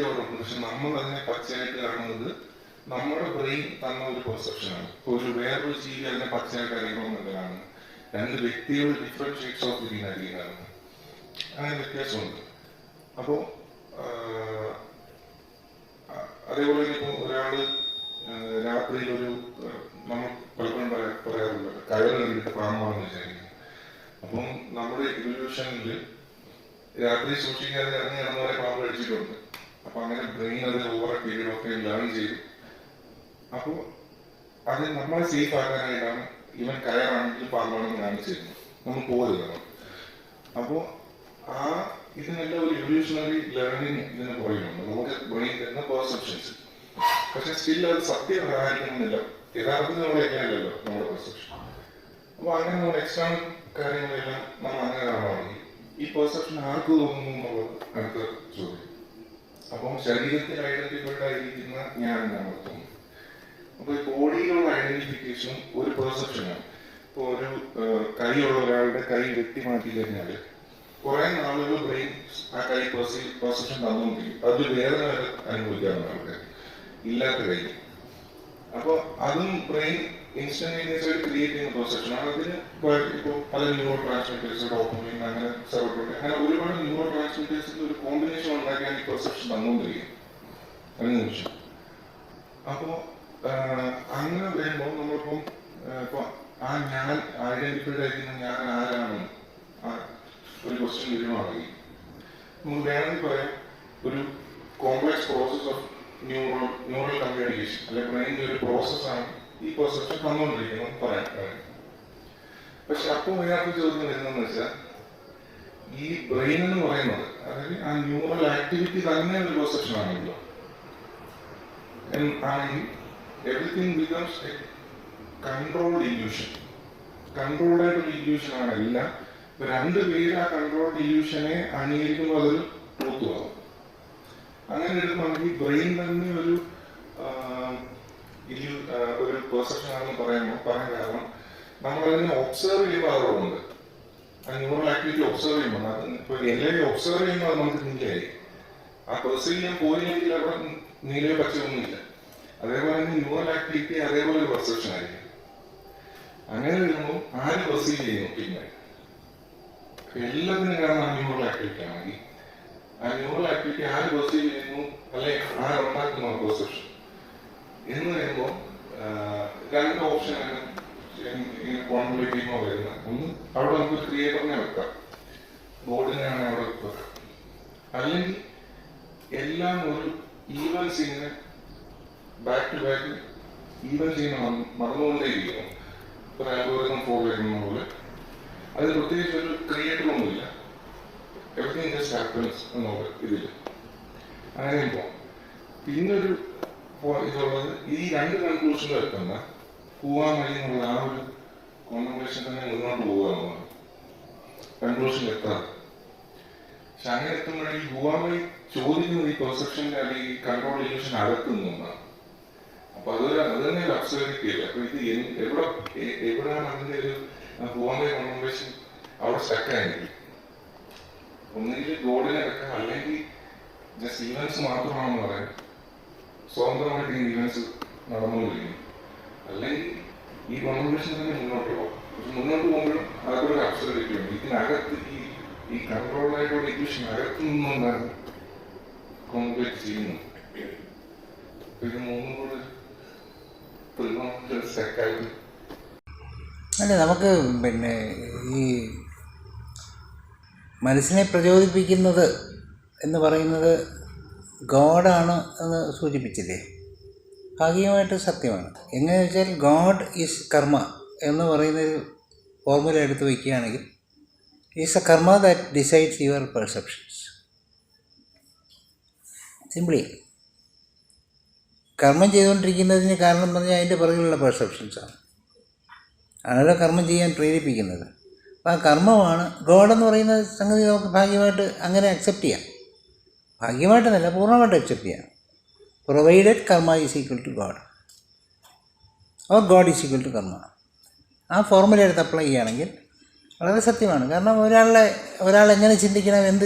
അവിടെ പക്ഷെ നമ്മൾ അതിനെ പച്ചയായിട്ട് കാണുന്നത് നമ്മുടെ ബ്രെയിൻ തന്ന ഒരു പെർസെപ്ഷനാണ് ഒരു വേറൊരു ജീവി അതിനെ പച്ചയായിട്ട് അറിയണമെന്നുള്ളതാണ് രണ്ട് വ്യക്തികൾ ഡിഫറെന്റ് ഷേഡ്സ് ഓഫ് ഗ്രീൻ അറിയുന്നതാണ്. അങ്ങനെ വ്യത്യാസമുണ്ട്. അപ്പോൾ അതേപോലെ തന്നെ ഇപ്പോൾ ഒരാൾ രാത്രിയിൽ ഒരു നമ്മൾ പലപ്പോഴും പറയാ- പറയാറുണ്ട്. കയറ് കണ്ടിട്ട് പാമ്പാണെന്ന് വിചാരിക്കും അപ്പം നമ്മുടെ ഇവല്യൂഷനിൽ രാത്രി സൂക്ഷിക്കാതെ ഇറങ്ങി ഇറങ്ങുന്നവരെ പാമ്പ് കഴിച്ചിട്ടുണ്ട് അപ്പൊ അങ്ങനെ ബ്രെയിൻ അത് ഓവർ ഒക്കെ ലേൺ ചെയ്തു. അപ്പോ അത് നമ്മളെ സേഫ് ആക്കാനായിട്ടാണ് ഇവൻ കയറാണെങ്കിൽ പാമ്പാണെന്ന് കാണിച്ചിരുന്നത് നമ്മൾ പോകരുത് അപ്പോ ആ ഇതിനെല്ലാം ഒരു എവല്യൂഷണറി ലേണിങ് ഇതിന് പുറകിലുണ്ട്. നമുക്ക് ബ്രെയിൻ തരുന്ന പെർസെപ്ഷൻസ് പക്ഷെ സ്റ്റിൽ അത് സത്യം സഹായിക്കണമെന്നില്ല യഥാർത്ഥത്തിൽ നമ്മൾ എങ്ങനെയല്ലല്ലോ നമ്മുടെ പെർസെപ്ഷൻ അപ്പൊ അങ്ങനെ നമ്മൾ എക്സ്റ്റേണൽ കാര്യങ്ങളെല്ലാം നമ്മൾ അങ്ങനെ കാണുകയാണെങ്കിൽ ഈ പെർസെപ്ഷൻ ആർക്ക് തോന്നുന്നു എന്നുള്ളത് അടുത്ത ചോദ്യം. അപ്പം ശരീരത്തിൽ ഐഡന്റിഫൈഡ് ആയിരിക്കുന്ന ഞാൻ എന്നാണ് തോന്നുന്നത് അപ്പൊ ഈ ബോഡിയിലുള്ള ഐഡന്റിഫിക്കേഷൻ ഒരു പെർസെപ്ഷനാണ് ഇപ്പോൾ ഒരു കൈയുള്ള ഒരാളുടെ കൈ വെട്ടി മാറ്റി കഴിഞ്ഞാൽ കുറെ നാളുകൾ ബ്രെയിൻ ആ കൈ പെർസെപ്ഷൻ തന്നുകൊണ്ടിരിക്കും. അത് വേദന അനുഭവിക്കാറുണ്ട് ആൾക്കാർ ഇല്ലാത്ത കൈ. അപ്പോൾ അതും ബ്രെയിൻ ഇൻസ്റ്റന്റേനിയസ് ആയിട്ട് ക്രിയേറ്റ് പ്രോസസ്സാണ് അതിന് ഇപ്പോൾ പല ന്യൂറോ ട്രാൻസ്മിറ്റേഴ്സ് ഡോപ്പമിൻ അങ്ങനെ സെറോട്ടോണിൻ അങ്ങനെ ഒരുപാട് ന്യൂറോ ട്രാൻസ്മിറ്റേഴ്സിന്റെ ഒരു കോമ്പിനേഷൻ ഉണ്ടാക്കിയാണ് ഈ പെർസെപ്ഷൻ തന്നുകൊണ്ടിരിക്കുന്നത് അതിന് നിമിഷം. അപ്പോൾ അങ്ങനെ വരുമ്പോൾ നമ്മളിപ്പം ഇപ്പോൾ ആ ഞാൻ ഐഡന്റിഫൈഡ് ആയിരിക്കുന്ന ഞാൻ ഒരു ക്വസ്റ്റ്യൻ വരുവാണെങ്കിൽ നമുക്ക് വേണമെങ്കിൽ പറയാം ഒരു complex process of neuro neural communication അല്ലെ ബ്രെയിനിന്റെ ഒരു പ്രോസസ്സാണ് ഈ പെർസെപ്ഷൻ വന്നുകൊണ്ടിരിക്കുന്നു. പറയാൻ പറയാം. പക്ഷെ അപ്പോൾ ഇതിനകത്ത് ചോദ്യം വരുന്നതെന്ന് വെച്ചാൽ ഈ ബ്രെയിൻ എന്ന് പറയുന്നത് അതായത് ആ ന്യൂറൽ ആക്ടിവിറ്റി തന്നെ ഒരു പെർസെപ്ഷൻ ആണല്ലോ. ആണെങ്കിൽ everything becomes a controlled illusion controlled ആയിട്ടുള്ള ഇല്യൂഷൻ ആണ് രണ്ട് പേര് ആ കൺട്രോൾഡ് ഇല്യൂഷനെ അംഗീകരിക്കുമ്പോൾ അതൊരു ട്രൂത്തുമാകും അങ്ങനെ എടുക്കുവാണെങ്കിൽ ബ്രെയിൻ തന്നെ ഒരു ആ, ഒരു പെർസെപ്ഷൻ ആണെന്ന് പറയുമ്പോൾ പറയാൻ കാരണം നമ്മൾ നമ്മളതിനെ ഒബ്സർവ് ചെയ്യുമ്പോൾ അറിവുണ്ട് ആ ന്യൂറൽ ആക്ടിവിറ്റി ഒബ്സർവ് ചെയ്യുമ്പോൾ അത് ഇപ്പോൾ എല്ലാവരും ഒബ്സർവ് ചെയ്യുമ്പോൾ അത് നമുക്ക് നീലയായി. ആ പെർസീവ് ചെയ്യാൻ പോയില്ലെങ്കിൽ അവിടെ നീലയോ പച്ചയൊന്നുമില്ല അതേപോലെ തന്നെ ന്യൂറൽ ആക്ടിവിറ്റി അതേപോലെ പെർസെപ്ഷൻ ആയിരിക്കും. അങ്ങനെ വരുമ്പോൾ ആര് പെർസീവ് ചെയ്യുന്നു? പിന്നെ. എല്ലാത്തിനും കാരണം ആ ന്യൂറൽ ആക്ടിവിറ്റി ആണെങ്കിൽ ആ ന്യൂറൽ ആക്ടിവിറ്റി ആര് പെർസീവ് ചെയ്യുന്നു? അല്ലെ ആരുണ്ടാക്കുന്നു ആ പെർസെപ്ഷൻ എന്ന് പറയുമ്പോൾ രണ്ട് ഓപ്ഷനാണ് ഇങ്ങനെ കോൺഫ്ലിക്റ്റ് ചെയ്യുമ്പോൾ വരുന്നത്. ഒന്ന് അവിടെ നമുക്ക് ക്രിയേറ്ററിനെ വെക്കാം. ബോർഡിനെയാണ് അവിടെ വെക്കുക. അല്ലെങ്കിൽ എല്ലാം ഒരു ഈവൻ സീനെ ബാക്ക് ടു ബാക്ക് ഈവൻ ഇങ്ങനെ മറന്നുകൊണ്ടേയിരിക്കും ഒരു ഫോളോ ചെയ്യുന്ന പോലെ. അതിന് പ്രത്യേകിച്ച് ഒരു ക്രിയേറ്ററൊന്നുമില്ല എവറിങ് ജസ്റ്റ് ഹാപ്പൻസ് എന്നുള്ള ഇതിൽ അങ്ങനെ പോകാം പിന്നെ പോ- ഇതുള്ളത് ഈ രണ്ട് കൺക്ലൂഷനിൽ എത്തുന്ന പോവാൻ വഴി എന്നുള്ള ആ ഒരു കോൺവെർസേഷൻ തന്നെ മുന്നോട്ട് പോവുക എന്നുള്ളത് കൺക്ലൂഷനിൽ എത്താതെ പക്ഷെ അങ്ങനെ എത്തുമ്പോഴേ ഈ ഗുവാമി ചോദിക്കുന്നത് ഈ പെർസെപ്ഷന്റെ അല്ലെങ്കിൽ കൺട്രോൾ ഇല്യൂഷൻ അകത്തുനിന്നാണ് അപ്പൊ അത് അത് തന്നെ ഒരു അബ്സർവിറ്റി അപ്പൊ ഇത് എവിടെ എവിടെയാണ് അതിന്റെ ഒരു ഗുവാമി കോൺവെർസേഷൻ അവിടെ സ്റ്റക്ക് ആയിരിക്കും ഒന്നുകിൽ ഗോഡിനെ വെക്കാം അല്ലെങ്കിൽ ജസ്റ്റ് ഈവൻസ് മാത്രമാണെന്ന് പറയാം. സ്വതന്ത്രമായിട്ട് ഈ ഇവൻസ് നടന്നുകൊണ്ടിരിക്കുന്നു അല്ലെങ്കിൽ ഈ കോൺവെർസേഷൻ തന്നെ മുന്നോട്ട് പോകാം. പക്ഷെ മുന്നോട്ട് പോകുമ്പോഴും അതൊരു അബ്സർവിറ്റി ഉണ്ട് ഇതിനകത്ത് ഈ ഈ കൺട്രോളായിട്ടുള്ള ഇക്വേഷൻ അകത്ത് നിന്നുകൊണ്ടാണ് കോൺക്രീറ്റ് ചെയ്യുന്നത്. ഇത് മൂന്നും കൂടെ അല്ല നമുക്ക് പിന്നെ ഈ മനസ്സിനെ പ്രചോദിപ്പിക്കുന്നത് എന്ന് പറയുന്നത് ഗോഡാണ് എന്ന് സൂചിപ്പിച്ചില്ലേ? ഭാഗികമായിട്ട് സത്യമാണ്. എങ്ങനെ വെച്ചാൽ ഗോഡ് ഈസ് കർമ്മ എന്ന് പറയുന്നൊരു ഫോർമുല എടുത്ത് വയ്ക്കുകയാണെങ്കിൽ is a karma that decides your perceptions. Simply കർമ്മം ചെയ്തുകൊണ്ടിരിക്കുന്നതിന് കാരണം പറഞ്ഞാൽ അതിന്റെ പുറകിലുള്ള പെർസെപ്ഷൻസാണ് ആണല്ലോ കർമ്മം ചെയ്യാൻ പ്രേരിപ്പിക്കുന്നത്. അപ്പോൾ ആ കർമ്മമാണ് ഗോഡെന്ന് പറയുന്ന സംഗതി നമുക്ക് ഭാഗ്യമായിട്ട് അങ്ങനെ അക്സെപ്റ്റ് ചെയ്യാം. ഭാഗ്യമായിട്ടെന്നല്ല പൂർണമായിട്ട് അക്സെപ്റ്റ് ചെയ്യാം. Provided karma is equal to God or God is equal to karma ആ ഫോർമുല എടുത്ത് അപ്ലൈ ചെയ്യുകയാണെങ്കിൽ വളരെ സത്യമാണ്. കാരണം ഒരാളെ ഒരാൾ എങ്ങനെ ചിന്തിക്കണം എന്ത്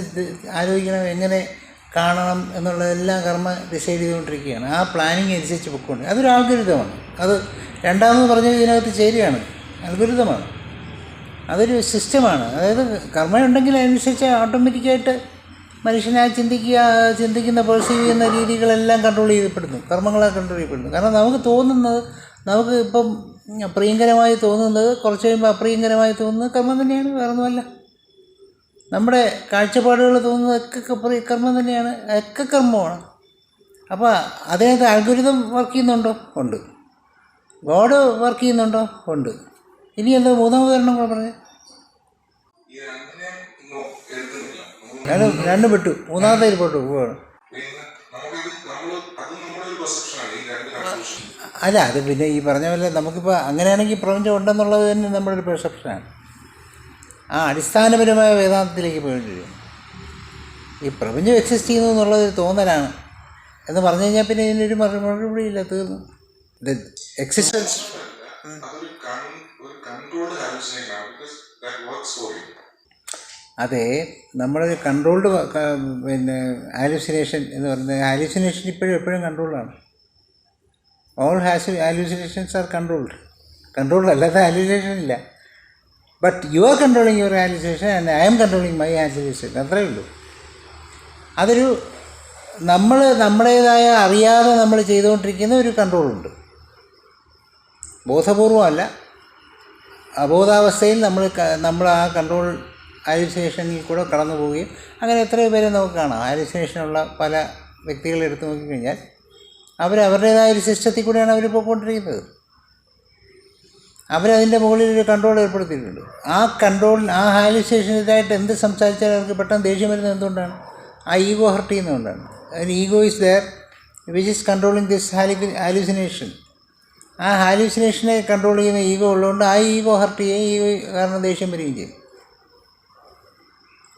ആലോചിക്കണം എങ്ങനെ കാണണം എന്നുള്ളതെല്ലാം കർമ്മ ഡിസൈഡ് ചെയ്തുകൊണ്ടിരിക്കുകയാണ്. ആ പ്ലാനിങ് അനുസരിച്ച് പൊക്കൊണ്ട് അതൊരു ആൽഗുരുതമാണ് അത് രണ്ടാമത് പറഞ്ഞ ഇതിനകത്ത് ചേരുകയാണ്. അൽഗുരുതമാണ് അതൊരു സിസ്റ്റമാണ് അതായത് കർമ്മ ഉണ്ടെങ്കിൽ അതനുസരിച്ച് ഓട്ടോമാറ്റിക്കായിട്ട് മനുഷ്യനെ ചിന്തിക്കുക ചിന്തിക്കുന്ന പെർസീവ് ചെയ്യുന്ന രീതികളെല്ലാം കൺട്രോൾ ചെയ്യപ്പെടുന്നു. കർമ്മങ്ങളെ കൺട്രോൾ ചെയ്യപ്പെടുന്നു. കാരണം നമുക്ക് തോന്നുന്നത് നമുക്ക് ഇപ്പം പ്രിയങ്കരമായി തോന്നുന്നത് കുറച്ച് കഴിയുമ്പോൾ അപ്രിയങ്കരമായി തോന്നുന്നത് കർമ്മം തന്നെയാണ് വേറെ ഒന്നുമല്ല നമ്മുടെ കാഴ്ചപ്പാടുകൾ തോന്നുന്നതൊക്കെ കർമ്മം തന്നെയാണ് ഒക്കെ കർമ്മമാണ്. അപ്പോൾ അതിനകത്ത് അൽഗുരിതം വർക്ക് ചെയ്യുന്നുണ്ടോ? ഉണ്ട്. ഗോഡ് വർക്ക് ചെയ്യുന്നുണ്ടോ? ഉണ്ട്. ഇനി എന്താ മൂന്നാം ഉദാഹരണം കൂടെ പറഞ്ഞത് ഈ രണ്ടിനെയും നോ- എടുക്കുന്നില്ല നമുക്ക് രണ്ടും രണ്ടും വിട്ടു മൂന്നാമത്തെ പോട്ടു പോവാണ് പിന്നെ നമുക്കിത് നമ്മൾ അത് നമ്മുടെ ഒരു പെർസെപ്ഷനാണ് ഈ രണ്ട് പോവാണ്. അല്ല അത് പിന്നെ ഈ പറഞ്ഞ പോലെ നമുക്കിപ്പോൾ അങ്ങനെയാണെങ്കിൽ പ്രപഞ്ചം ഉണ്ടെന്നുള്ളത് തന്നെ നമ്മുടെ ഒരു പെർസെപ്ഷനാണ് ആ അടിസ്ഥാനപരമായ വേദാന്തത്തിലേക്ക് പോയിട്ട് വരും. ഈ പ്രപഞ്ചം എക്സിസ്റ്റ് ചെയ്യുന്നു എന്നുള്ളത് ഒരു തോന്നലാണ്. എന്ന് പറഞ്ഞു കഴിഞ്ഞാൽ പിന്നെ ഇതിനൊരു മറു മറുപടി ഇല്ല തീർന്നു. എക്സിസ്റ്റൻസ് ഒരു കൺട്രോൾഡ് ഹാലുസിനേഷൻ ആണ്. Because that works for you അതെ നമ്മൾ കൺട്രോൾഡ് പിന്നെ ഹാലുസിനേഷൻ എന്ന് പറയുന്നത് ഹാലുസിനേഷൻ ഇപ്പോഴും എപ്പോഴും കൺട്രോൾഡാണ് all has hallucinations are controlled controlled അല്ലാതെ ഹാലുസിനേഷൻ ഇല്ല. But you are controlling your hallucination and I'm controlling my hallucination അത്രയേ ഉള്ളൂ. അതൊരു നമ്മൾ നമ്മുടേതായ അറിയാതെ നമ്മൾ ചെയ്തുകൊണ്ടിരിക്കുന്ന ഒരു കൺട്രോളുണ്ട് ബോധപൂർവമല്ല. അബോധാവസ്ഥയിൽ നമ്മൾ നമ്മൾ ആ കൺട്രോൾ ഹാലുസിനേഷനിൽ കൂടെ കടന്നു പോവുകയും അങ്ങനെ എത്രയോ പേരെ നമുക്ക് കാണാം. ഹാലുസിനേഷനുള്ള പല വ്യക്തികളെ എടുത്തു നോക്കിക്കഴിഞ്ഞാൽ അവർ അവരുടേതായ ഒരു സിസ്റ്റത്തിൽ കൂടെയാണ് അവർ പോയിക്കൊണ്ടിരിക്കുന്നത്. അവരതിന്റെ മുകളിൽ ഒരു കൺട്രോൾ ഏർപ്പെടുത്തിയിട്ടുണ്ട്. ആ കൺട്രോൾ ആ ഹാലുസിനേഷനിലായിട്ട് എന്ത് സംസാരിച്ചാലും അവർക്ക് പെട്ടെന്ന് ദേഷ്യം വരുന്നത് എന്തുകൊണ്ടാണ്? ആ ഈഗോ ഹർട്ട് ചെയ്യുന്നതുകൊണ്ടാണ്. അതിന് ego is there which is controlling this ഹാലി hallucination ആ ഹാലുസിനേഷനെ കൺട്രോൾ ചെയ്യുന്ന ഈഗോ ഉള്ളതുകൊണ്ട് ആ ഈഗോ ഹർട്ട് ചെയ്യുകയും ഈഗോ കാരണം ദേഷ്യം വരികയും ചെയ്യും.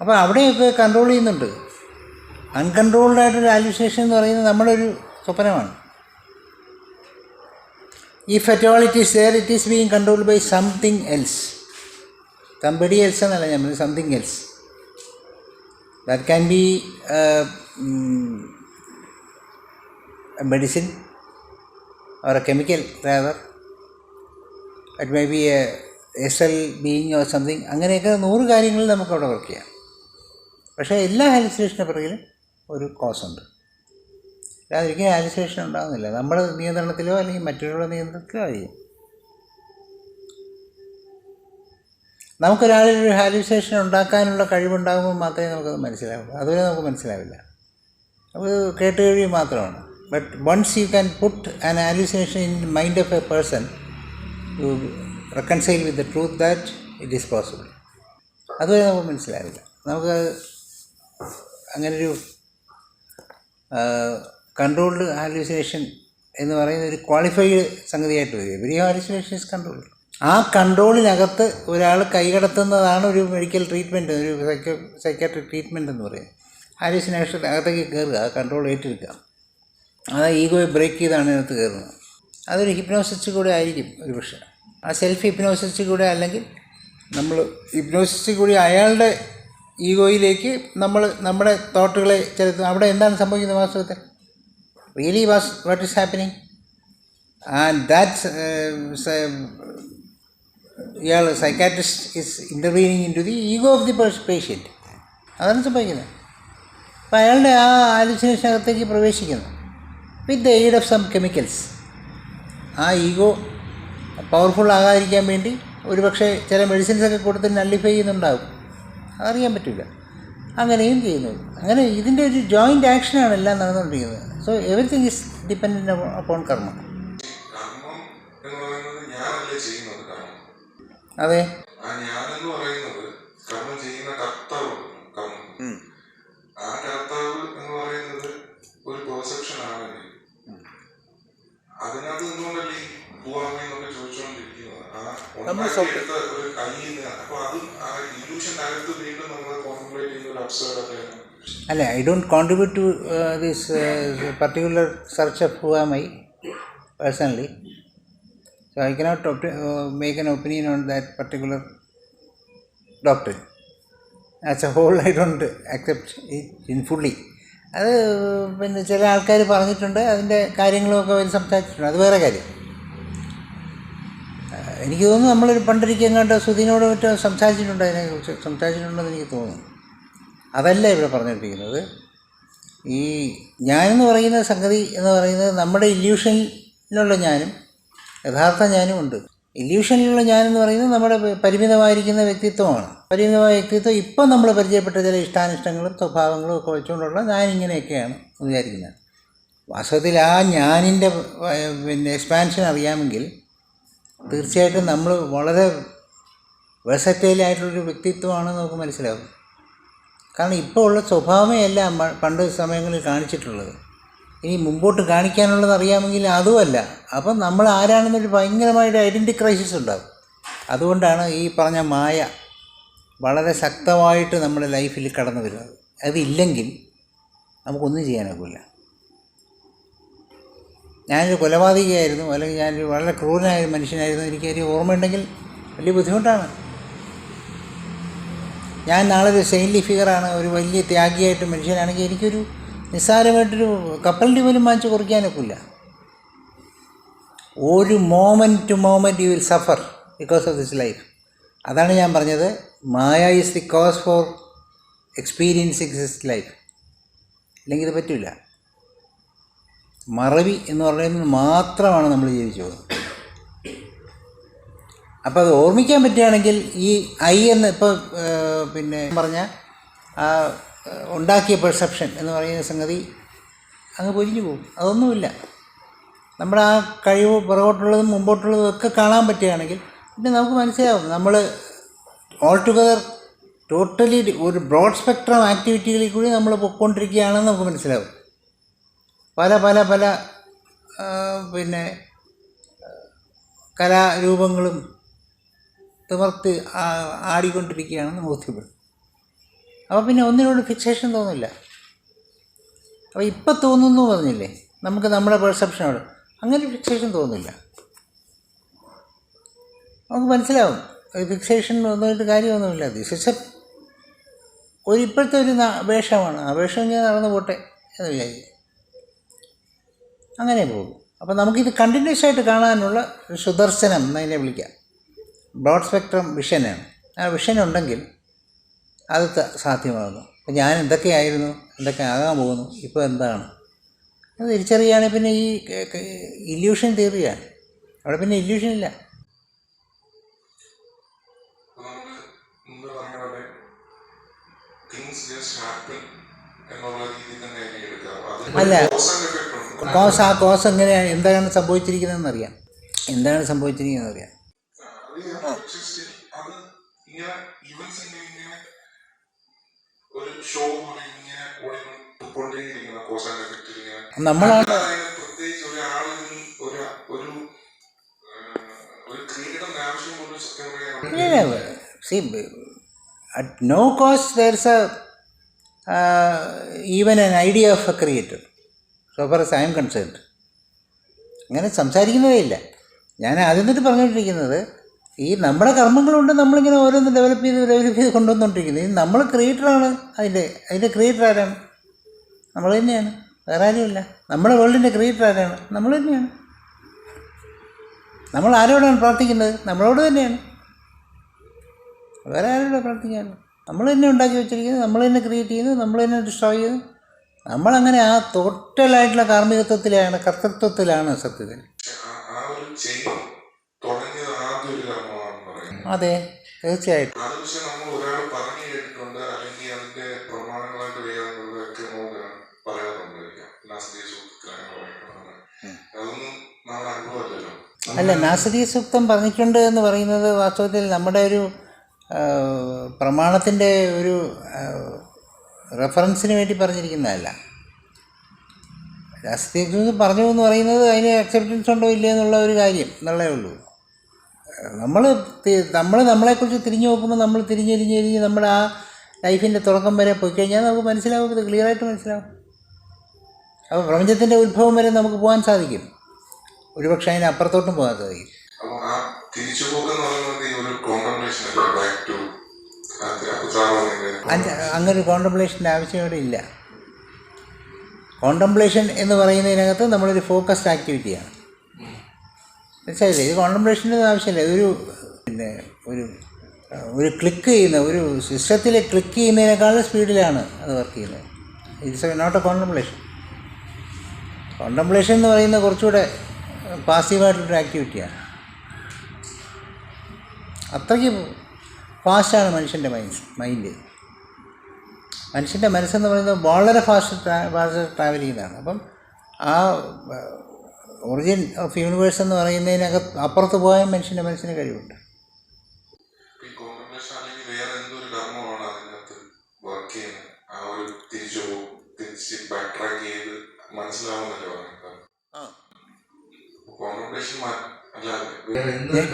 അപ്പോൾ അവിടെയൊക്കെ കൺട്രോൾ ചെയ്യുന്നുണ്ട്. അൺകൺട്രോൾഡ് ആയിട്ടൊരു ഹാലുസിനേഷൻ എന്ന് പറയുന്നത് നമ്മുടെ ഒരു സ്വപ്നമാണ് ഈ at all it is it is being controlled by something else somebody else എന്നല്ല ഞാൻ something else that can be medicine or a chemical rather. It may a a എൽ ബീങ് ഓർ സംതിങ് അങ്ങനെയൊക്കെ നൂറ് കാര്യങ്ങളിൽ നമുക്കവിടെ വർക്ക് ചെയ്യാം. പക്ഷേ എല്ലാ ഹാലുസിനേഷന്റെ പിറകിലും ഒരു കോസ് ഉണ്ട്. അല്ലാതിരിക്കും ഹാലുസിനേഷൻ ഉണ്ടാകുന്നില്ല നമ്മുടെ നിയന്ത്രണത്തിലോ അല്ലെങ്കിൽ മറ്റൊരാളുടെ നിയന്ത്രണത്തിലോ ആയിരിക്കും. നമുക്കൊരാളിൽ ഒരു ഹാലുസിനേഷൻ ഉണ്ടാക്കാനുള്ള കഴിവുണ്ടാകുമ്പോൾ മാത്രമേ നമുക്കത് മനസ്സിലാവൂ അതുവരെ നമുക്ക് മനസ്സിലാവില്ല. അത് കേട്ട് കഴിയും മാത്രമാണ്. But once you can put an hallucination in mind of a person you reconcile with the truth that it is possible അതുവരെ നമുക്ക് മനസ്സിലാവില്ല. നമുക്ക് അങ്ങനൊരു കൺട്രോൾഡ് ഹാലുസിനേഷൻ എന്ന് പറയുന്ന ഒരു ക്വാളിഫൈഡ് സംഗതിയായിട്ട് വരിക. എവരി ഹാലുസിനേഷൻ ഇസ് കൺട്രോൾഡ് ആ കൺട്രോളിനകത്ത് ഒരാൾ കൈകടത്തുന്നതാണ് ഒരു മെഡിക്കൽ ട്രീറ്റ്മെന്റ് ഒരു സൈക്കോ സൈക്കാട്രിക് ട്രീറ്റ്മെന്റ് എന്ന് പറയും ഹാലുസിനേഷൻ അകത്തേക്ക് കയറുക ആ കൺട്രോൾ ഏറ്റെടുക്കുക. അത് ഈഗോയെ ബ്രേക്ക് ചെയ്താണ് അതിനകത്ത് കയറുന്നത് അതൊരു ഹിപ്നോസിസ് കൂടെ ആയിരിക്കും ഒരു പക്ഷേ. ആ സെൽഫ് ഹിപ്നോസിസ് കൂടെ അല്ലെങ്കിൽ നമ്മൾ ഹിപ്നോസിസ് കൂടി അയാളുടെ ഈഗോയിലേക്ക് നമ്മൾ നമ്മുടെ തോട്ടുകളെ ചെലുത്തും അവിടെ എന്താണ് സംഭവിക്കുന്നത് വാസ്തവത്തിൽ? Really was what is happening and that ഇയാൾ psychiatrist is intervening in to the ego of the patient അതാണ് സംഭവിക്കുന്നത്. അപ്പോൾ അയാളുടെ ആ ആലോചനകത്തേക്ക് പ്രവേശിക്കുന്നു. With the aid of some chemicals ആ ഈഗോ പവർഫുൾ ആകാതിരിക്കാൻ വേണ്ടി ഒരുപക്ഷെ ചില മെഡിസിൻസൊക്കെ കൊടുത്ത് നള്ളിഫൈ ചെയ്യുന്നുണ്ടാകും അതറിയാൻ പറ്റില്ല അങ്ങനെയും ചെയ്യുന്നു. അങ്ങനെ ഇതിന്റെ ഒരു ജോയിന്റ് ആക്ഷനാണ് എല്ലാം നടന്നുകൊണ്ടിരിക്കുന്നത്. So everything is dependent upon karma അതെ. ആ കർത്താവ് എന്ന് പറയുന്നത് ഒരു പെർസെപ്ഷൻ ആണെങ്കിൽ അതിനകത്ത് നിന്നുകൊണ്ടല്ലേ ഈ ഭൂവാമി ചോദിച്ചുകൊണ്ടിരിക്കുന്നത്. ആ അല്ല I don't contribute to this particular search of who am I personally so I cannot make an opinion on that particular doctor as a whole I don't accept it in fully അത് പിന്നെ ചില ആൾക്കാർ പറഞ്ഞിട്ടുണ്ട് അതിന്റെ കാര്യങ്ങളുമൊക്കെ അവർ സംസാരിച്ചിട്ടുണ്ട്. അത് വേറെ കാര്യം. എനിക്ക് തോന്നുന്നു നമ്മളൊരു പണ്ടിരിക്കാൻ കണ്ട് സുധീനോട് മറ്റോ സംസാരിച്ചിട്ടുണ്ട് അതിനെക്കുറിച്ച് സംസാരിച്ചിട്ടുണ്ടെന്ന് എനിക്ക് തോന്നുന്നു. അതല്ല ഇവിടെ പറഞ്ഞിരിക്കുന്നത്. ഈ ഞാനെന്ന് പറയുന്ന സംഗതി എന്ന് പറയുന്നത് നമ്മുടെ ഇല്യൂഷനിലുള്ള ഞാനും യഥാർത്ഥ ഞാനും ഉണ്ട്. ഇല്യൂഷനിലുള്ള ഞാനെന്ന് പറയുന്നത് നമ്മുടെ പരിമിതമായിരിക്കുന്ന വ്യക്തിത്വമാണ്. പരിമിതമായ വ്യക്തിത്വം ഇപ്പം നമ്മൾ പരിചയപ്പെട്ട ചില ഇഷ്ടാനിഷ്ടങ്ങളും സ്വഭാവങ്ങളും ഒക്കെ വെച്ചുകൊണ്ടുള്ള എന്ന് വിചാരിക്കുന്നത്. വാസ്തവത്തിൽ ആ ഞാനിന്റെ പിന്നെ എക്സ്പാൻഷൻ അറിയാമെങ്കിൽ തീർച്ചയായിട്ടും നമ്മൾ വളരെ വെസറ്റൈലായിട്ടുള്ളൊരു വ്യക്തിത്വമാണെന്ന് നമുക്ക് മനസ്സിലാവും. കാരണം ഇപ്പോൾ ഉള്ള സ്വഭാവമേ അല്ല പണ്ട് സമയങ്ങളിൽ കാണിച്ചിട്ടുള്ളത്. ഇനി മുമ്പോട്ട് കാണിക്കാനുള്ളത് അറിയാമെങ്കിൽ അതുമല്ല. അപ്പം നമ്മൾ ആരാണെന്നൊരു ഭയങ്കരമായിട്ട് ഐഡന്റി ക്രൈസിസ് ഉണ്ടാകും അതുകൊണ്ടാണ് ഈ പറഞ്ഞ മായ വളരെ ശക്തമായിട്ട് നമ്മുടെ ലൈഫിൽ കടന്നു വരുന്നത്. അതില്ലെങ്കിൽ നമുക്കൊന്നും ചെയ്യാനൊക്കില്ല ഞാനൊരു കൊലപാതകയായിരുന്നു അല്ലെങ്കിൽ ഞാനൊരു വളരെ ക്രൂരനായ ഒരു മനുഷ്യനായിരുന്നു എനിക്ക് ഒരു ഓർമ്മയുണ്ടെങ്കിൽ വലിയ ബുദ്ധിമുട്ടാണ്. ഞാൻ നാളെ ഒരു സെയിൻലി ഫിഗറാണ് ഒരു വലിയ ത്യാഗിയായിട്ട് മനുഷ്യനാണെങ്കിൽ എനിക്കൊരു നിസ്സാരമായിട്ടൊരു കപ്പലിന്റെ പോലും വാങ്ങിച്ച് കുറിക്കാനൊക്കില്ല. ഒരു moment to moment you will suffer because of this life അതാണ് ഞാൻ പറഞ്ഞത്. Maya is the cause for experiencing this life അല്ലെങ്കിൽ ഇത് പറ്റില്ല മറവി എന്ന് പറയുന്നത് മാത്രമാണ് നമ്മൾ ജീവിച്ചു പോകുന്നത്. അപ്പോൾ അത് ഓർമ്മിക്കാൻ പറ്റുകയാണെങ്കിൽ ഈ ഐ എന്ന് ഇപ്പോൾ പിന്നെ പറഞ്ഞ ആ ഉണ്ടാക്കിയ പെർസെപ്ഷൻ എന്ന് പറയുന്ന സംഗതി അങ്ങ് പൊരിഞ്ഞു പോകും. അതൊന്നുമില്ല. നമ്മുടെ ആ കഴിവ് പുറകോട്ടുള്ളതും മുമ്പോട്ടുള്ളതും ഒക്കെ കാണാൻ പറ്റുകയാണെങ്കിൽ പിന്നെ നമുക്ക് മനസ്സിലാവും. നമ്മൾ ഓൾ ടുഗദർ ടോട്ടലി ഒരു ബ്രോഡ് സ്പെക്ട്രം ആക്ടിവിറ്റികളിൽ കൂടി നമ്മൾ പൊയ്ക്കൊണ്ടിരിക്കുകയാണെന്ന് നമുക്ക് മനസ്സിലാവും. പല പല പല പിന്നെ കലാരൂപങ്ങളും തിമർത്ത് ആടിക്കൊണ്ടിരിക്കുകയാണെന്ന് ബോധ്യപ്പെടും. അപ്പോൾ പിന്നെ ഒന്നിനോട് ഫിക്സേഷൻ തോന്നില്ല. അപ്പോൾ ഇപ്പം തോന്നുന്നു പറഞ്ഞില്ലേ? നമുക്ക് നമ്മുടെ പെർസെപ്ഷനോട് അങ്ങനെ ഫിക്സേഷൻ തോന്നില്ല. നമുക്ക് മനസ്സിലാവും. ഫിക്സേഷൻ ഒന്നുമായിട്ട് കാര്യമൊന്നുമില്ല. ദിസ് ഇസ് എ ഒരു ഇപ്പോഴത്തെ ഒരു വേഷമാണ്. ആ വേഷം ഞാൻ നടന്നു പോട്ടെ എന്ന് വിചാരിക്കും. അങ്ങനെ പോകും. അപ്പോൾ നമുക്കിത് കണ്ടിന്യൂസ് ആയിട്ട് കാണാനുള്ള സുദർശനം എന്നതിനെ വിളിക്കാം. ബ്രോഡ് സ്പെക്ട്രം വിഷനാണ് ആ വിഷൻ ഉണ്ടെങ്കിൽ അത് സാധ്യമാകുന്നു. അപ്പോൾ ഞാൻ എന്തൊക്കെയായിരുന്നു എന്തൊക്കെ ആകാൻ പോകുന്നു ഇപ്പോൾ എന്താണ്? അത് തിരിച്ചറിയുകയാണെങ്കിൽ പിന്നെ ഈ ഇല്യൂഷൻ തീറിയാണ് അവിടെ പിന്നെ ഇല്യൂഷൻ ഇല്ല. അല്ല. കോസ് ആ കോസ് എങ്ങനെയാണ് എന്താണ് സംഭവിച്ചിരിക്കുന്നതെന്ന് അറിയാം എന്താണ് സംഭവിച്ചിരിക്കുന്നത് അറിയാം നമ്മളാണ് അറ്റ് നോ കോസ്റ്റ് ഒരു ഒരു ആ, ഒരു of a creator see at no cost so far as I'm concerned. അങ്ങനെ സംസാരിക്കുന്നതേ ഇല്ല. ഞാൻ ആദ്യം തൊട്ട് പറഞ്ഞുകൊണ്ടിരിക്കുന്നത് ഈ നമ്മുടെ കർമ്മങ്ങളുണ്ട് നമ്മളിങ്ങനെ ഓരോന്ന് ഡെവലപ്പ് ചെയ്ത് ഡെവലപ്പ് ചെയ്ത് കൊണ്ടുവന്നുകൊണ്ടിരിക്കുന്നത് ഇത് നമ്മൾ ക്രിയേറ്ററാണ് അതിന്റെ അതിന്റെ ക്രിയേറ്റർ ആരാണ്? നമ്മൾ തന്നെയാണ്. വേറെ ആരുമില്ല. നമ്മുടെ വേൾഡിന്റെ ക്രിയേറ്റർ ആരാണ്? നമ്മൾ തന്നെയാണ്. നമ്മൾ ആരോടാണ് പ്രാർത്ഥിക്കുന്നത്? നമ്മളോട് തന്നെയാണ്. വേറെ ആരോടാണ് പ്രാർത്ഥിക്കാൻ നമ്മൾ തന്നെ ഉണ്ടാക്കി വെച്ചിരിക്കുന്നത് നമ്മൾ തന്നെ ക്രിയേറ്റ് ചെയ്യുന്നത് നമ്മൾ തന്നെ ഡിസ്ട്രോയ് ചെയ്യുന്നു നമ്മളങ്ങനെ ആ ടോട്ടലായിട്ടുള്ള കാർമ്മികത്വത്തിലാണ് കർത്തൃത്വത്തിലാണ് സത്യത്തിൽ. അതെ തീർച്ചയായിട്ടും. അല്ല നാസരീ സൂക്തം പറഞ്ഞിട്ടുണ്ട് എന്ന് പറയുന്നത് വാസ്തവത്തിൽ നമ്മുടെ ഒരു പ്രമാണത്തിന്റെ ഒരു റെഫറൻസിന് വേണ്ടി പറഞ്ഞിരിക്കുന്നതല്ല. രാഷ്ട്രീയ പറഞ്ഞു എന്ന് പറയുന്നത് അതിന് അക്സെപ്റ്റൻസ് ഉണ്ടോ ഇല്ലേ എന്നുള്ള ഒരു കാര്യം എന്നുള്ളേ ഉള്ളൂ. നമ്മൾ നമ്മൾ നമ്മളെക്കുറിച്ച് തിരിഞ്ഞു നോക്കുമ്പോൾ നമ്മൾ തിരിഞ്ഞിരിഞ്ഞ് തിരിഞ്ഞ് നമ്മുടെ ആ ലൈഫിന്റെ തുടക്കം വരെ പോയി കഴിഞ്ഞാൽ നമുക്ക് മനസ്സിലാവും ഇത് ക്ലിയറായിട്ട് മനസ്സിലാവും. അപ്പോൾ പ്രപഞ്ചത്തിന്റെ ഉത്ഭവം വരെ നമുക്ക് പോകാൻ സാധിക്കും. ഒരുപക്ഷെ അതിന് അപ്പുറത്തോട്ടും പോകാൻ സാധിക്കും. അപ്പൊ ആ തിരിച്ചുപോക്ക് എന്ന് പറയുന്നത് ഈ ഒരു കോൺട്രംപ്ലേഷൻ അല്ലേ ബാക്ക് ടു അഞ്ച് അങ്ങനെ കോണ്ടംപ്ലേഷന്റെ ആവശ്യം ഇവിടെ ഇല്ല. കോണ്ടംപ്ലേഷൻ എന്ന് പറയുന്നതിനകത്ത് നമ്മളൊരു ഫോക്കസ്ഡ് ആക്ടിവിറ്റിയാണ് മനസ്സിലായില്ലേ? ഇത് കോണ്ടംപ്ലേഷന്റെ ആവശ്യമില്ല. ഇതൊരു പിന്നെ ഒരു ഒരു ക്ലിക്ക് ചെയ്യുന്ന ഒരു സിസ്റ്റത്തിൽ ക്ലിക്ക് ചെയ്യുന്നതിനേക്കാൾ സ്പീഡിലാണ് അത് വർക്ക് ചെയ്യുന്നത്. It's not a contemplation contemplation എന്ന് പറയുന്നത് കുറച്ചുകൂടെ പാസീവായിട്ടുള്ളൊരു ആക്ടിവിറ്റിയാണ് അത്രയ്ക്ക് ഫാസ്റ്റാണ് മനുഷ്യന്റെ മൈൻഡ് മൈൻഡ് മനുഷ്യന്റെ മനസ്സെന്ന് പറയുന്നത് വളരെ ഫാസ്റ്റ് ഫാസ്റ്റ് ട്രാവൽ ചെയ്യുന്നതാണ്. അപ്പം ആ ഒറിജിൻ ഓഫ് യൂണിവേഴ്സ് എന്ന് പറയുന്നതിനകത്ത് അപ്പുറത്ത് പോകാൻ മനുഷ്യന്റെ മനസ്സിന് കഴിവുണ്ട്. ആ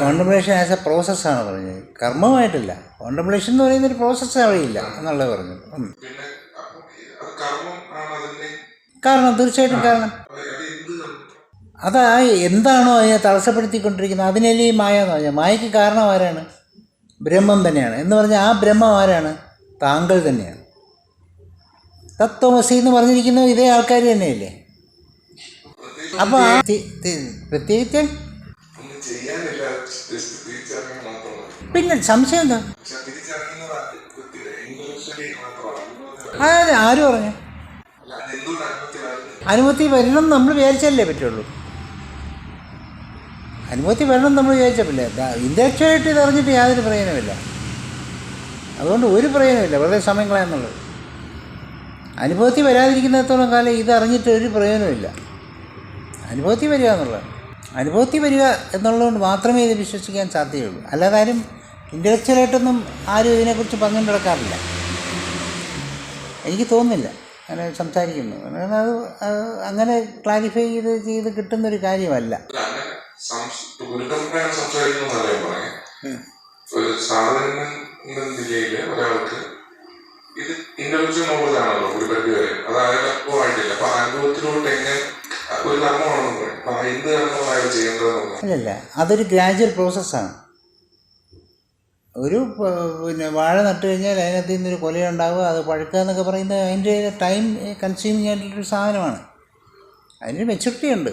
കോണ്ടംപ്ലേഷൻ ആസ് എ പ്രോസസ്സാണ് പറഞ്ഞത്. കർമ്മമായിട്ടില്ല. കോണ്ടംപ്ലേഷൻ എന്ന് പറയുന്ന ഒരു പ്രോസസ്സ് അറിയില്ല എന്നുള്ളത് പറഞ്ഞു. കാരണം തീർച്ചയായിട്ടും കാരണം. അത് എന്താണോ അതിനെ തടസ്സപ്പെടുത്തിക്കൊണ്ടിരിക്കുന്നത്. അതിനല്ലേ ഈ മായ എന്ന് പറഞ്ഞാൽ മായയ്ക്ക് കാരണം ആരാണ്? ബ്രഹ്മം തന്നെയാണ്. എന്ന് പറഞ്ഞാൽ ആ ബ്രഹ്മം ആരാണ്? താങ്കൾ തന്നെയാണ്. തത്വമസി എന്ന് പറഞ്ഞിരിക്കുന്നത് ഇതേ ആൾക്കാർ തന്നെയല്ലേ? അപ്പോൾ പ്രത്യേകിച്ച് ചെയ്യാനില്ല. തിരിച്ചറിയാൻ മാത്രമാണ് പിന്നെ സംശയം എന്താ? പക്ഷെ മാത്രമാണ് അതായത് ആര് പറഞ്ഞു? അല്ല അത് എന്തുകൊണ്ട് അനുഭവത്തിലായിരുന്നു അനുമതി വരണം എന്ന് നമ്മൾ വിചാരിച്ചല്ലേ പറ്റുള്ളൂ. അനുമതി വരണം എന്ന് നമ്മൾ വിചാരിച്ചപ്പില്ലേ ഇൻഡക്ഷനായിട്ട് ഇത് അറിഞ്ഞിട്ട് യാതൊരു പ്രയോജനമില്ല അതുകൊണ്ട് ഒരു പ്രയോജനമില്ല വെറുതെ സമയം കളയാന്നുള്ളത്. അനുഭവത്തിൽ വരാതിരിക്കുന്നിടത്തോളം കാലം ഇത് അറിഞ്ഞിട്ട് ഒരു പ്രയോജനമില്ല അനുഭവത്തിൽ വരിക എന്നുള്ളത്. അനുഭവത്തിൽ വരിക എന്നുള്ളതുകൊണ്ട് മാത്രമേ ഇത് വിശ്വസിക്കാൻ സാധ്യതയുള്ളൂ. അല്ലാതെ ആരും ഇന്റലക്ച്വലായിട്ടൊന്നും ആരും ഇതിനെക്കുറിച്ച് നടക്കാറില്ല എനിക്ക് തോന്നുന്നില്ല. അങ്ങനെ സംസാരിക്കുന്നു. അത് അങ്ങനെ ക്ലാരിഫൈ ചെയ്ത് ചെയ്ത് കിട്ടുന്നൊരു കാര്യമല്ല. ഒരു സാധാരണ ഇത് ഇന്റലക്ച്വൽ നോളജ് ആണല്ലോ ഒരു പരിധി വരെ അത് അയാൾ അനുഭവമായിട്ടില്ല അപ്പൊ എങ്ങനെ അല്ലല്ല അതൊരു ഗ്രാജുവൽ പ്രോസസ്സാണ് ഒരു പിന്നെ വാഴ നട്ട് കഴിഞ്ഞാൽ അതിനകത്ത് നിന്നൊരു കൊലയുണ്ടാവുക അത് പഴുക്കുക എന്നൊക്കെ പറയുന്നത് അതിന്റെ ടൈം കൺസ്യൂമിങ് ആയിട്ടുള്ളൊരു സാധനമാണ്. അതിനൊരു മെച്യൂരിറ്റി ഉണ്ട്.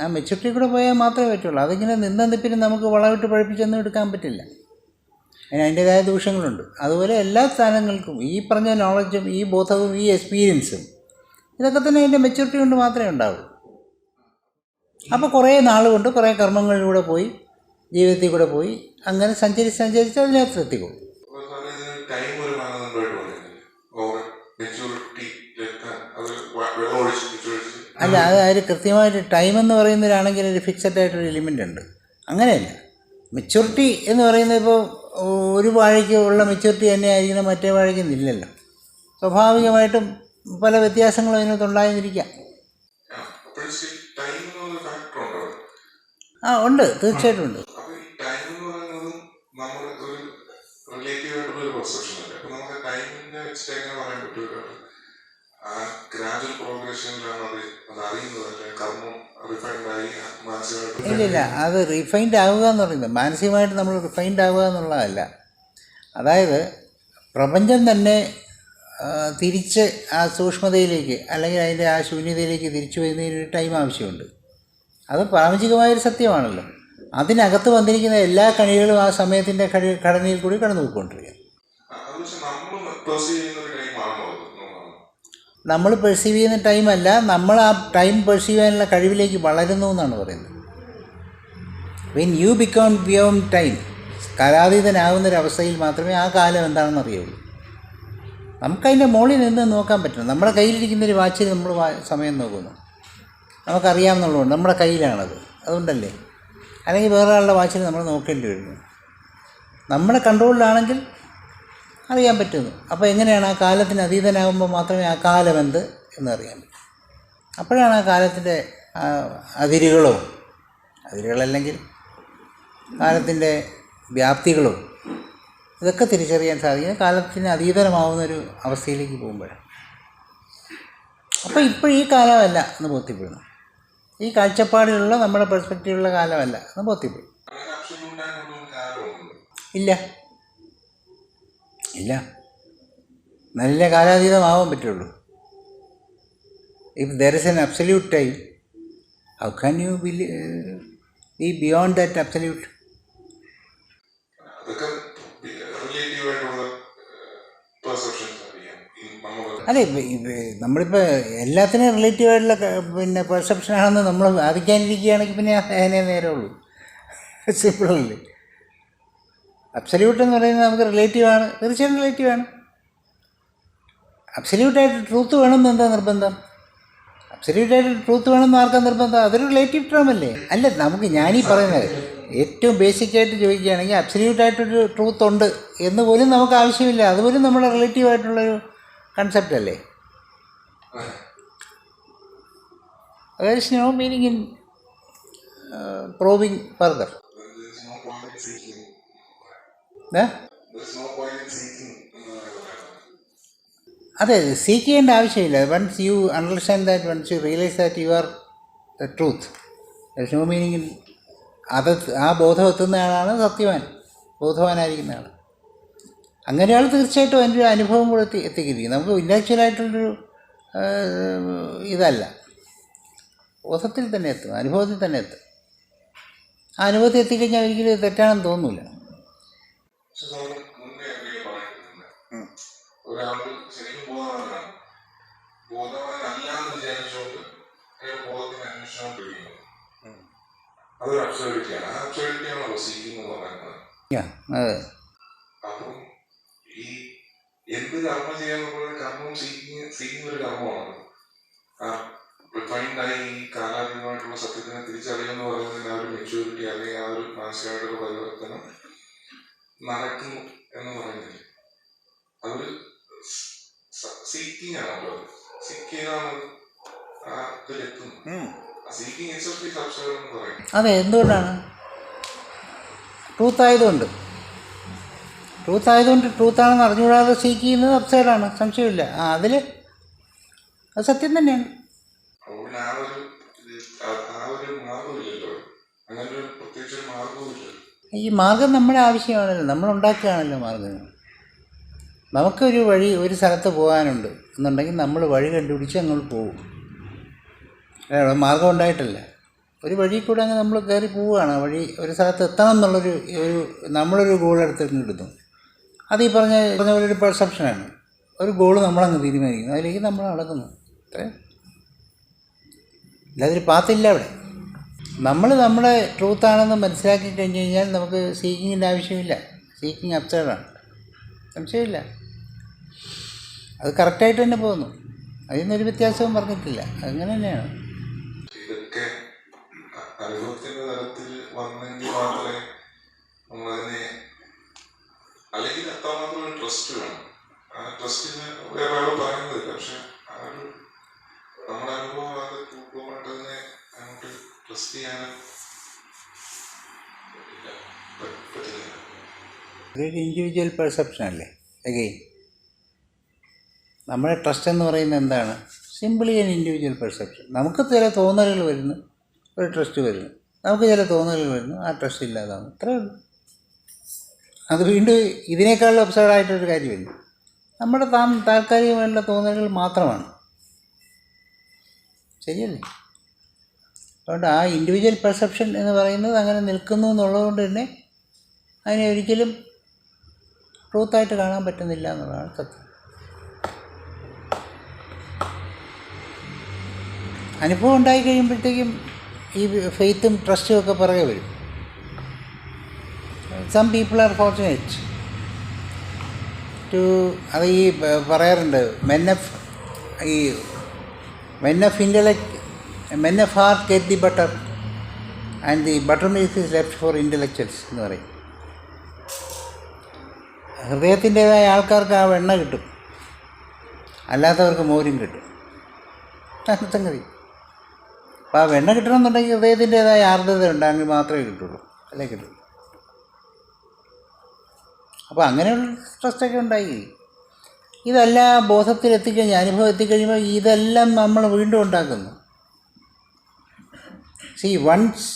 ആ മെച്യൂരിറ്റി കൂടെ പോയാൽ മാത്രമേ പറ്റുള്ളൂ. അതിങ്ങനെ നിന്നെന്നിപ്പിനും നമുക്ക് വളമിട്ട് പഴിപ്പിച്ചൊന്നും എടുക്കാൻ പറ്റില്ല. അതിന് അതിന്റേതായ ദൂഷ്യങ്ങളുണ്ട്. അതുപോലെ എല്ലാ സ്ഥാനങ്ങൾക്കും ഈ പറഞ്ഞ നോളജും ഈ ബോധവും ഈ എക്സ്പീരിയൻസും ഇതൊക്കെ തന്നെ അതിന്റെ മെച്ചൂരിറ്റി കൊണ്ട് മാത്രമേ ഉണ്ടാവുള്ളൂ അപ്പോൾ കുറേ നാൾ നാളുകൊണ്ട് കുറേ കർമ്മങ്ങളിലൂടെ പോയി ജീവിതത്തിൽ കൂടെ പോയി അങ്ങനെ സഞ്ചരിച്ച് സഞ്ചരിച്ച് അതിനകത്ത് എത്തിക്കും അല്ല അത് അതിൽ കൃത്യമായിട്ട് ടൈം എന്ന് പറയുന്നതിലാണെങ്കിൽ ഒരു ഫിക്സഡ് ആയിട്ടൊരു എലിമെന്റ് ഉണ്ട്. അങ്ങനെയല്ല. മെച്യൂരിറ്റി എന്ന് പറയുന്നത് ഇപ്പോൾ ഒരു വാഴയ്ക്ക് ഉള്ള മെച്ചൂരിറ്റി തന്നെ ആയിരിക്കണം മറ്റേ വാഴയ്ക്ക് ഇല്ലല്ലോ. സ്വാഭാവികമായിട്ടും പല വ്യത്യാസങ്ങളും അതിനകത്ത് ഉണ്ടായിരിക്കാം. അപ്പോഴും ടൈം എന്നൊരു ഫാക്ടർ ഉണ്ടോ ആ ഉണ്ട്. തീർച്ചയായിട്ടും ഉണ്ട്. ഇല്ലില്ല അത് റിഫൈൻഡ് ആവുക എന്ന് പറയുന്നത് മാനസികമായിട്ട് നമ്മൾ റിഫൈൻഡ് ആവുക എന്നുള്ളതല്ല. അതായത് പ്രപഞ്ചം തന്നെ തിരിച്ച് ആ സൂക്ഷ്മതയിലേക്ക് അല്ലെങ്കിൽ അതിന്റെ ആ ശൂന്യതയിലേക്ക് തിരിച്ചു വരുന്നതിന് ഒരു ടൈം ആവശ്യമുണ്ട്. അത് പ്രാപഞ്ചികമായൊരു സത്യമാണല്ലോ. അതിനകത്ത് വന്നിരിക്കുന്ന എല്ലാ കണികളും ആ സമയത്തിന്റെ ഘട ഘടനയിൽ കൂടി കടന്നു പോയിക്കൊണ്ടിരിക്കുക നമ്മൾ പെർസീവ് ചെയ്യുന്ന ടൈം ടൈമാണോ നമ്മൾ പെർസീവ് ചെയ്യുന്ന ടൈമല്ല നമ്മൾ ആ ടൈം പെർസീവ് ചെയ്യാനുള്ള കഴിവിലേക്ക് വളരുന്നു എന്നാണ് പറയുന്നത്. When you become beyond time കാലാതീതനാകുന്നൊരവസ്ഥയിൽ മാത്രമേ ആ കാലം എന്താണെന്ന് അറിയുള്ളൂ. നമുക്കതിന്റെ മുകളിൽ നിന്ന് നോക്കാൻ പറ്റണം. നമ്മുടെ കയ്യിലിരിക്കുന്നൊരു വാച്ചിൽ നമ്മൾ സമയം നോക്കുന്നു. നമുക്കറിയാമെന്നുള്ളതുകൊണ്ട് നമ്മുടെ കയ്യിലാണത്. അതുകൊണ്ടല്ലേ? അല്ലെങ്കിൽ വേറെ ആളുടെ വാച്ചിൽ നമ്മൾ നോക്കേണ്ടി വരുന്നു. നമ്മുടെ കൺട്രോളിലാണെങ്കിൽ അറിയാൻ പറ്റുന്നു. അപ്പോൾ എങ്ങനെയാണ് ആ കാലത്തിന് അതീതനാകുമ്പോൾ മാത്രമേ ആ കാലം എന്ത് എന്നറിയാൻ പറ്റൂ. അപ്പോഴാണ് ആ കാലത്തിന്റെ അതിരുകളോ അതിരുകളല്ലെങ്കിൽ കാലത്തിന്റെ വ്യാപ്തികളോ ഇതൊക്കെ തിരിച്ചറിയാൻ സാധിക്കുന്നത് കാലത്തിന് അതീതനമാവുന്നൊരു അവസ്ഥയിലേക്ക് പോകുമ്പോഴാണ്. അപ്പോൾ ഇപ്പോൾ ഈ കാലമല്ല എന്ന് ബോധ്യപ്പെടുന്നു. ഈ കാഴ്ചപ്പാടിലുള്ള നമ്മുടെ പെർസ്പെക്റ്റീവുള്ള കാലമല്ല എന്ന് ബോധ്യപ്പെടും ഒരു ഇല്ല. ഇല്ല. നല്ല കാലാതീതമാവാൻ പറ്റുള്ളൂ. If there is an absolute time how can you be be beyond that absolute അതൊക്കെ റിലേറ്റീവ് ആയിട്ടുള്ള പെർസെപ്ഷൻസ് അറിയാം ഈ നമ്മൾ അതെ നമ്മളിപ്പോൾ എല്ലാത്തിനും റിലേറ്റീവ് ആയിട്ടുള്ള പിന്നെ പെർസെപ്ഷൻ ആണെന്ന് നമ്മൾ വാദിക്കാനിരിക്കുകയാണെങ്കിൽ പിന്നെ അതിനെ നേരമുള്ളൂ സിമ്പിളല്ലേ അബ്സല്യൂട്ട് എന്ന് പറയുന്നത് നമുക്ക് റിലേറ്റീവ് ആണ്. തീർച്ചയായും റിലേറ്റീവ് ആണ്. അബ്സല്യൂട്ടായിട്ട് ട്രൂത്ത് വേണമെന്ന് എന്താ നിർബന്ധം? അബ്സല്യൂട്ടായിട്ട് ട്രൂത്ത് വേണമെന്ന് ആർക്കാ നിർബന്ധം? അതൊരു റിലേറ്റീവ് ടേം അല്ലേ? അല്ല നമുക്ക് ഞാനീ പറയുന്നത് ഏറ്റവും ബേസിക്കായിട്ട് ചോദിക്കുകയാണെങ്കിൽ അബ്സല്യൂട്ടായിട്ടൊരു ട്രൂത്ത് ഉണ്ട് എന്ന് പോലും നമുക്ക് ആവശ്യമില്ല. അതുപോലും നമ്മുടെ റിലേറ്റീവ് ആയിട്ടുള്ളൊരു കൺസെപ്റ്റ് അല്ലേ? there is no meaning in uh, probing further. There's no point in seeking. There's no point in seeking. എന്ന് പറയുന്നത്. അതെ സീക്ക് ചെയ്യേണ്ട ആവശ്യമില്ല once you understand that once you realise that you are the truth no meaning in അത് ആ ബോധം എത്തുന്ന ആളാണ് സത്യവാൻ. ബോധവാനായിരിക്കുന്ന ആൾ അങ്ങനെ ആൾ തീർച്ചയായിട്ടും അതിന്റെ ഒരു അനുഭവം കൂടെ എത്തി എത്തിക്കിരിക്കും. നമുക്ക് ഇന്റാക്ച്വലായിട്ടുള്ളൊരു ഇതല്ല. ബോധത്തിൽ തന്നെ എത്തും അനുഭവത്തിൽ തന്നെ എത്തും. ആ അനുഭവത്തിൽ എത്തിക്കഴിഞ്ഞാൽ ഒരിക്കലും തെറ്റാണെന്ന് തോന്നുന്നില്ല ബോധവാനാണ് ബോധവാനല്ലാന്ന് വിചാരിച്ചുകൊണ്ട് അയാൾ ബോധത്തിന് അന്വേഷണം അതൊരു അബ്സർവിറ്റിയാണ് ആ അബ്സർവിറ്റിയാണല്ലോ സീക്കിംഗ് എന്ന് പറയുന്നത്. അപ്പം ഈ എന്ത് കർമ്മം ചെയ്യാന്ന് കർമ്മം സീക്കുന്ന സീക്കുന്ന ഒരു കർമ്മമാണ്. ആ റിഫൈൻഡായി ഈ കാലാതീതമായിട്ടുള്ള സത്യത്തിനെ തിരിച്ചറിയുമെന്ന് പറയുന്നതിന് ആ ഒരു മെച്യൂരിറ്റി അല്ലെങ്കിൽ ആ ഒരു മാനസികമായിട്ടുള്ള പരിവർത്തനം നടക്കുന്നു എന്ന് പറയുന്നില്ല. അതൊരു സീക്കിങ് ആണല്ലോ സീക്ക് ചെയ്താണ് അതെ എന്തുകൊണ്ടാണ്? ട്രൂത്ത് ആയതുകൊണ്ട്. ട്രൂത്ത് ആയതുകൊണ്ട് ട്രൂത്ത് ആണെന്ന് അറിഞ്ഞുകൂടാതെ സീക്ക് ചെയ്യുന്നത് അപ്സൈഡാണ് സംശയമില്ല. ആ അതിൽ അത് സത്യം തന്നെയാണ്. ഈ മാർഗം നമ്മുടെ ആവശ്യമാണല്ലോ. നമ്മൾ ഉണ്ടാക്കുകയാണല്ലോ മാർഗങ്ങൾ നമുക്കൊരു വഴി ഒരു സ്ഥലത്ത് പോകാനുണ്ട് എന്നുണ്ടെങ്കിൽ നമ്മൾ വഴി കണ്ടുപിടിച്ച് അങ്ങോട്ട് പോകും. അവിടെ മാർഗം ഉണ്ടായിട്ടല്ല. ഒരു വഴി കൂടെ അങ്ങ് നമ്മൾ കയറി പോവുകയാണ്. വഴി ഒരു സ്ഥലത്ത് എത്തണം എന്നുള്ളൊരു ഒരു നമ്മളൊരു ഗോൾ എടുത്തിട്ട് കിട്ടുന്നു അത് ഈ പറഞ്ഞ പറഞ്ഞ പോലെ ഒരു പെർസെപ്ഷനാണ് ഒരു ഗോൾ നമ്മളങ്ങ് തീരുമാനിക്കുന്നു. അതിലേക്ക് നമ്മൾ നടക്കുന്നു. അത്രേ. അല്ലാതൊരു പാത്തില്ല അവിടെ. നമ്മൾ നമ്മുടെ ട്രൂത്താണെന്ന് മനസ്സിലാക്കി കഴിഞ്ഞ് കഴിഞ്ഞാൽ നമുക്ക് സീക്കിങ്ങിന്റെ ആവശ്യമില്ല. സീക്കിങ് അപ്സൈഡാണ് സംശയമില്ല. അത് കറക്റ്റായിട്ട് തന്നെ പോകുന്നു. അതിനൊരു വ്യത്യാസവും പറഞ്ഞിട്ടില്ല. അങ്ങനെ തന്നെയാണ്. ഇതൊക്കെ അ- അനുഭവത്തിന്റെ തലത്തിൽ വന്നെങ്കിൽ മാത്രമേ നമ്മളതിനെ അല്ലെങ്കിൽ അത്രമാത്രം ഒരു ട്രസ്റ്റ് വേണം. ആ ട്രസ്റ്റിന് വേറെ ആൾ പറയുന്നതില്ല പക്ഷെ ആ ഒരു നമ്മുടെ അനുഭവം അത് ഉൾക്കൊണ്ടിട്ട് അങ്ങോട്ട് ട്രസ്റ്റ് ചെയ്യാനും പറ്റില്ല. ഇൻഡിവിജ്വൽ പെർസെപ്ഷൻ അല്ലേ? അഗെയിൻ നമ്മുടെ ട്രസ്റ്റ് എന്ന് പറയുന്നത് എന്താണ്? സിമ്പിളി ആൻ ഇൻഡിവിജ്വൽ പെർസെപ്ഷൻ നമുക്ക് ചില തോന്നലുകൾ വരുന്നു ഒരു ട്രസ്റ്റ് വരുന്നു. നമുക്ക് ചില തോന്നലുകൾ വരുന്നു ആ ട്രസ്റ്റ് ഇല്ലാതാണ് അത്രേ ഉള്ളൂ. അത് വീണ്ടും ഇതിനേക്കാളും അപ്സൈഡായിട്ടൊരു കാര്യമില്ല നമ്മുടെ താൻ താൽക്കാലികമായിട്ടുള്ള തോന്നലുകൾ മാത്രമാണ്. ശരിയല്ലേ? അതുകൊണ്ട് ആ ഇൻഡിവിജ്വൽ പെർസെപ്ഷൻ എന്ന് പറയുന്നത് അങ്ങനെ നിൽക്കുന്നു എന്നുള്ളതുകൊണ്ട് തന്നെ അതിനെ ഒരിക്കലും ട്രൂത്തായിട്ട് കാണാൻ പറ്റുന്നില്ല എന്നുള്ളതാണ് സത്യം. അനുഭവം ഉണ്ടായി കഴിയുമ്പോഴത്തേക്കും ഈ ഫെയ്ത്തും ട്രസ്റ്റും ഒക്കെ പുറകെ വരും. Some people are fortunate to അത് ഈ പറയാറുണ്ട് മെൻ എഫ് ഈ men of intellect men of heart get the butter and the buttermilk is left for intellectuals എന്ന് പറയും. ഹൃദയത്തിന്റേതായ ആൾക്കാർക്ക് ആ വെണ്ണ കിട്ടും. അല്ലാത്തവർക്ക് മോരും കിട്ടും. സംഗതി അപ്പോൾ ആ വെണ്ണ കിട്ടണമെന്നുണ്ടെങ്കിൽ ഹൃദയത്തിന്റേതായ ആർദ്രത ഉണ്ടെങ്കിൽ മാത്രമേ കിട്ടുള്ളൂ അല്ലേ കിട്ടുള്ളൂ. അപ്പോൾ അങ്ങനെയുള്ള സ്ട്രെസ്സൊക്കെ ഉണ്ടായി. ഇതെല്ലാം ബോധത്തിൽ എത്തിക്കഴിഞ്ഞാൽ അനുഭവം എത്തിക്കഴിയുമ്പോൾ ഇതെല്ലാം നമ്മൾ വീണ്ടും ഉണ്ടാക്കുന്നു. See once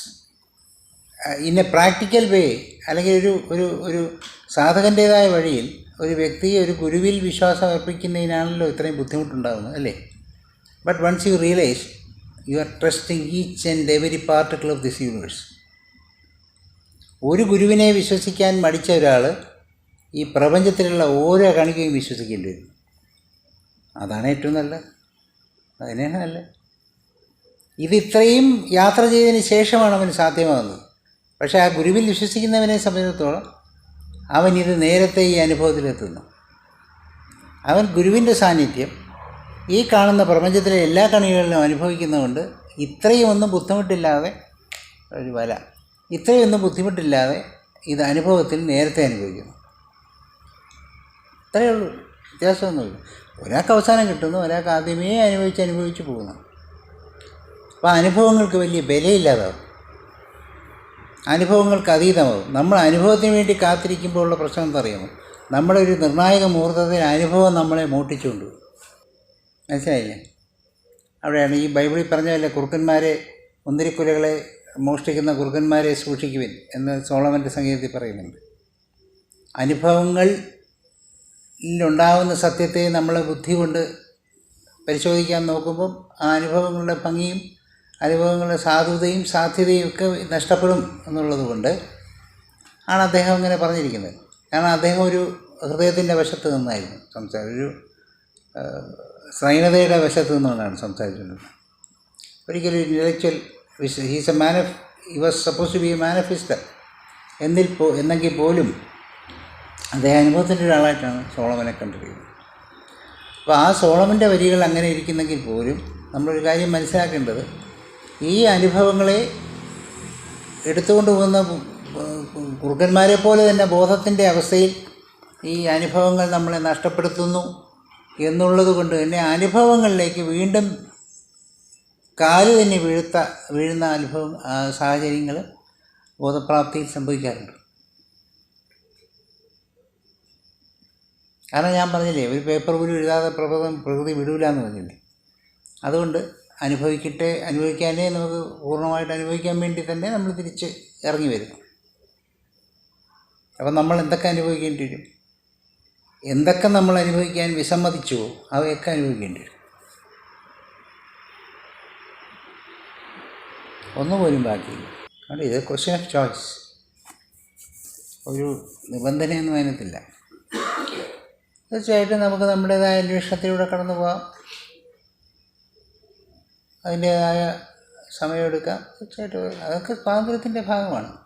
in a practical way അല്ലെങ്കിൽ ഒരു ഒരു ഒരു സാധകന്റേതായ വഴിയിൽ ഒരു വ്യക്തി ഒരു ഗുരുവിൽ വിശ്വാസം അർപ്പിക്കുന്നതിനാണല്ലോ ഇത്രയും ബുദ്ധിമുട്ടുണ്ടാകുന്നത് അല്ലേ? But once you realise you are trusting each and every particle of this universe ഒരു ഗുരുവിനെ വിശ്വസിക്കാൻ മടിച്ച ഒരാൾ ഈ പ്രപഞ്ചത്തിലുള്ള ഓരോ കണികയും വിശ്വസിക്കേണ്ടി വരും. അതാണ് ഏറ്റവും നല്ലത്. അതിനാണ് നല്ലത്. ഇത് ഇത്രയും യാത്ര ചെയ്തതിന് ശേഷമാണ് അവന് സാധ്യമാകുന്നത്. പക്ഷേ ആ ഗുരുവിൽ വിശ്വസിക്കുന്നവനെ സംബന്ധിച്ചിടത്തോളം അവൻ ഇത് നേരത്തെ ഈ അനുഭവത്തിലെത്തുന്നു. അവൻ ഗുരുവിന്റെ സാന്നിധ്യം ഈ കാണുന്ന പ്രപഞ്ചത്തിലെ എല്ലാ കണികളിലും അനുഭവിക്കുന്നതുകൊണ്ട് ഇത്രയും ഒന്നും ബുദ്ധിമുട്ടില്ലാതെ ഒരു വല. ഇത്രയും ഒന്നും ബുദ്ധിമുട്ടില്ലാതെ ഇത് അനുഭവത്തിൽ നേരത്തെ അനുഭവിക്കുന്നു. അത്രയേ ഉള്ളൂ. വ്യത്യാസമൊന്നുമില്ല. ഒരാൾക്ക് അവസാനം കിട്ടുന്നു ഒരാൾക്ക് ആദ്യമേ അനുഭവിച്ച് അനുഭവിച്ച് പോകുന്നു. അപ്പോൾ അനുഭവങ്ങൾക്ക് വലിയ വിലയില്ലാതാവും അനുഭവങ്ങൾക്ക് അതീതമാവും. നമ്മൾ അനുഭവത്തിന് വേണ്ടി കാത്തിരിക്കുമ്പോഴുള്ള പ്രശ്നം എന്തറിയാമോ? നമ്മുടെ ഒരു നിർണായക മുഹൂർത്തത്തിൽ അനുഭവം നമ്മളെ മോട്ടിച്ചുകൊണ്ട് പോകും. മനസ്സിലായില്ലേ? അവിടെയാണ് ഈ ബൈബിളിൽ പറഞ്ഞതല്ലേ കുറുക്കന്മാരെ മുന്തിരിക്കുലകളെ മോഷ്ടിക്കുന്ന കുറുക്കന്മാരെ സൂക്ഷിക്കുവിൻ എന്ന് സോളമന്റെ സംഗീതത്തിൽ പറയുന്നുണ്ട്. അനുഭവങ്ങളിലുണ്ടാവുന്ന സത്യത്തെ നമ്മൾ ബുദ്ധി കൊണ്ട് പരിശോധിക്കാൻ നോക്കുമ്പം ആ അനുഭവങ്ങളുടെ ഭംഗിയും അനുഭവങ്ങളുടെ സാധുതയും സാധ്യതയും ഒക്കെ നഷ്ടപ്പെടും എന്നുള്ളത് കൊണ്ട് ആണ് അദ്ദേഹം അങ്ങനെ പറഞ്ഞിരിക്കുന്നത്. കാരണം അദ്ദേഹം ഒരു ഹൃദയത്തിന്റെ വശത്ത് നിന്നായിരുന്നു സംസാരം. ഒരു സൈനതയുടെ വശത്തു നിന്നുകൊണ്ടാണ് സംസാരിക്കുന്നത് ഒരിക്കലും intellectual he's a man of he was suppose to be a manifester എന്നിൽ പോ എന്നെങ്കിൽ പോലും അദ്ദേഹം അനുഭവത്തിന്റെ ഒരാളായിട്ടാണ് സോളമനെ കണ്ടിരിക്കുന്നത്. അപ്പോൾ ആ സോളമന്റെ വരികൾ അങ്ങനെ ഇരിക്കുന്നെങ്കിൽ പോലും നമ്മളൊരു കാര്യം മനസ്സിലാക്കേണ്ടത് ഈ അനുഭവങ്ങളെ എടുത്തുകൊണ്ട് പോകുന്ന കുറുക്കന്മാരെ പോലെ തന്നെ ബോധത്തിന്റെ അവസ്ഥയിൽ ഈ അനുഭവങ്ങൾ നമ്മളെ നഷ്ടപ്പെടുത്തുന്നു. എന്നുള്ളത് കൊണ്ട് തന്നെ അനുഭവങ്ങളിലേക്ക് വീണ്ടും കാൽ തന്നെ വീഴ്ത്ത വീഴുന്ന അനുഭവം സാഹചര്യങ്ങൾ ബോധപ്രാപ്തിയിൽ സംഭവിക്കാറുണ്ട്. കാരണം ഞാൻ പറഞ്ഞില്ലേ ഒരു പേപ്പർ പോലും എഴുതാതെ പ്രകൃതം പ്രകൃതി വിടൂല എന്ന് പറഞ്ഞില്ലേ? അതുകൊണ്ട് അനുഭവിക്കട്ടെ അനുഭവിക്കാനേ നമുക്ക് പൂർണമായിട്ട് അനുഭവിക്കാൻ വേണ്ടി തന്നെ നമ്മൾ തിരിച്ച് ഇറങ്ങി വരും. അപ്പം നമ്മൾ എന്തൊക്കെ അനുഭവിക്കേണ്ടി വരും? എന്തൊക്കെ നമ്മൾ അനുഭവിക്കാൻ വിസമ്മതിച്ചുവോ അവയൊക്കെ അനുഭവിക്കേണ്ടി വരും. ഒന്നുപോലും ബാക്കിയില്ല. അതുകൊണ്ട് ഇത് ക്വസ്റ്റ്യൻ ഓഫ് ചോയ്സ് ഒരു നിബന്ധനയൊന്നും അതിനകത്തില്ല. തീർച്ചയായിട്ടും നമുക്ക് നമ്മുടേതായ അന്വേഷണത്തിലൂടെ കടന്നു പോകാം അതിന്റേതായ സമയമെടുക്കാം. തീർച്ചയായിട്ടും അതൊക്കെ സ്വാതന്ത്ര്യത്തിന്റെ ഭാഗമാണ്.